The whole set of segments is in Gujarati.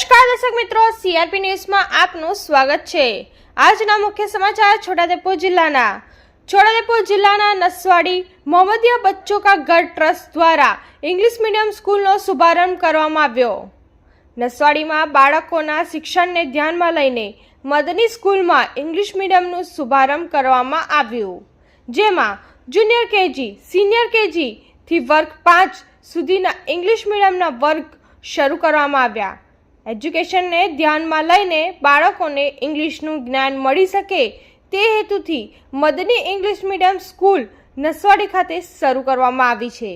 દર્શક મિત્રો સીઆરપી ન્યૂઝમાં આપનું સ્વાગત છે. આજના મુખ્ય સમાચાર છોટાદેપુર જિલ્લાના. છોટાદેપુર જિલ્લાના નસવાડી મોહમ્મદિયા બચ્ચો કા ઘર ટ્રસ્ટ દ્વારા ઇંગ્લિશ મીડિયમ સ્કૂલનો શુભારંભ કરવામાં આવ્યો. નસવાડીમાં બાળકોના શિક્ષણને ધ્યાનમાં લઈને મદની સ્કૂલમાં ઇંગ્લિશ મીડિયમનું શુભારંભ કરવામાં આવ્યું. જેમાં જુનિયર કેજી, સિનિયર કેજીથી વર્ગ પાંચ સુધીના ઇંગ્લિશ મીડિયમના વર્ગ શરૂ કરવામાં આવ્યા. એજ્યુકેશનને ધ્યાનમાં લઈને બાળકોને ઇંગ્લિશનું જ્ઞાન મળી શકે તે હેતુથી Madani English medium school Naswadi ખાતે શરૂ કરવામાં આવી છે.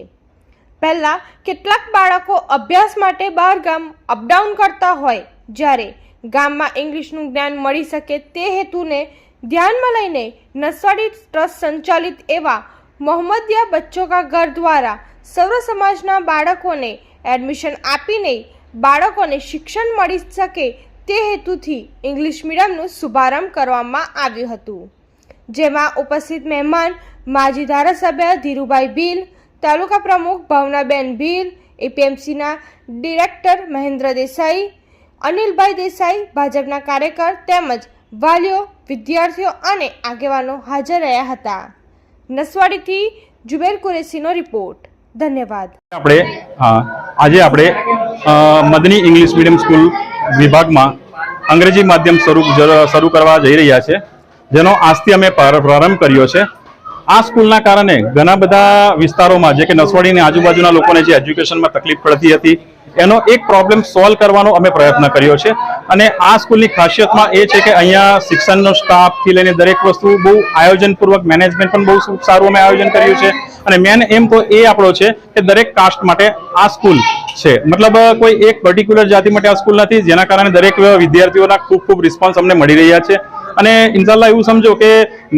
પહેલાં કેટલાક બાળકો અભ્યાસ માટે બહાર ગામ અપડાઉન કરતા હોય, જ્યારે ગામમાં ઇંગ્લિશનું જ્ઞાન મળી શકે તે હેતુને ધ્યાનમાં લઈને નસવાડી ટ્રસ્ટ સંચાલિત એવા મોહમ્મદિયા બચ્ચો કા ઘર દ્વારા સર્વ સમાજના બાળકોને એડમિશન આપીને બાળકોને શિક્ષણ મળી શકે તે હેતુથી ઇંગ્લિશ મીડિયમનું શુભારંભ કરવામાં આવ્યું હતું. જેમાં ઉપસ્થિત મહેમાન માજી ધારાસભ્ય ધીરુભાઈ ભીલ, તાલુકા પ્રમુખ ભાવનાબેન ભીલ, એપીએમસીના ડિરેક્ટર મહેન્દ્ર દેસાઈ, અનિલભાઈ દેસાઈ, ભાજપના કાર્યકર તેમજ વાલીઓ, વિદ્યાર્થીઓ અને આગેવાનો હાજર રહ્યા હતા. નસવાડીથી જુબેર કુરેશીનો રિપોર્ટ. ધન્યવાદ. આપણે આજે આપણે મદની ઇંગ્લિશ મીડિયમ સ્કૂલ વિભાગમાં અંગ્રેજી માધ્યમ શરૂ શરૂ કરવા જઈ રહ્યા છે. જેનો આજથી અમે પ્રારંભ કર્યો છે. આ સ્કૂલના કારણે ઘણા બધા વિસ્તારોમાં, જે કે નસવાડીની આજુબાજુના લોકોને જે એજ્યુકેશનમાં તકલીફ પડતી હતી, એનો એક પ્રોબ્લેમ સોલ્વ કરવાનો અમે પ્રયત્ન કર્યો છે. અને આ સ્કૂલની ખાસિયતમાં એ છે કે અહીંયા શિક્ષણનો સ્ટાફથી લઈને દરેક વસ્તુ બહુ આયોજનપૂર્વક મેનેજમેન્ટ પણ બહુ સારું અમે આયોજન કર્યું છે. અને મેન એમ તો એ આપણો છે કે દરેક કાસ્ટ માટે આ સ્કૂલ છે. મતલબ કોઈ એક પર્ટિક્યુલર જાતિ માટે આ સ્કૂલ નથી, જેના કારણે દરેક વિદ્યાર્થીઓના ખૂબ ખૂબ રિસ્પોન્સ અમને મળી રહ્યા છે. અને ઇન્શાલ્લાહ એવું સમજો કે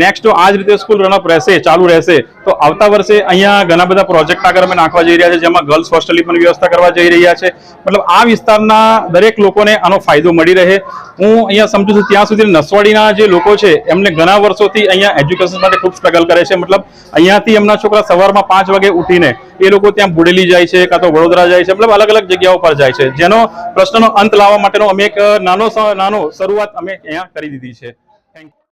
નેક્સ્ટ આ જ રીતે સ્કૂલ રનઅપ રહેશે, ચાલુ રહેશે, તો આવતા વર્ષે અહીંયા ઘણા બધા પ્રોજેક્ટ આગળ અમે નાખવા જઈ રહ્યા છે, જેમાં ગર્લ્સ હોસ્ટેલની પણ વ્યવસ્થા કરવા જઈ રહ્યા છે. મતલબ આ વિસ્તારના દરેક લોકોને આનો ફાયદો મળી રહે. હું અહીંયા સમજુ છું, ત્યાં સુધી નસવાડીના જે લોકો છે, એમને ઘણા વર્ષોથી અહીંયા એજ્યુકેશન માટે ખૂબ સ્ટ્રગલ કરે છે. મતલબ અહીંયાથી એમના છોકરા સવારમાં પાંચ વાગે ઉઠીને એ લોકો ત્યાં બુડેલી જાય છે, કાં તો વડોદરા જાય છે, મતલબ અલગ અલગ જગ્યાઓ પર જાય છે. જેનો પ્રશ્નનો અંત લાવવા માટેનો અમે એક નાનો નાનો શરૂઆત અમે અહીંયા કરી દીધી છે.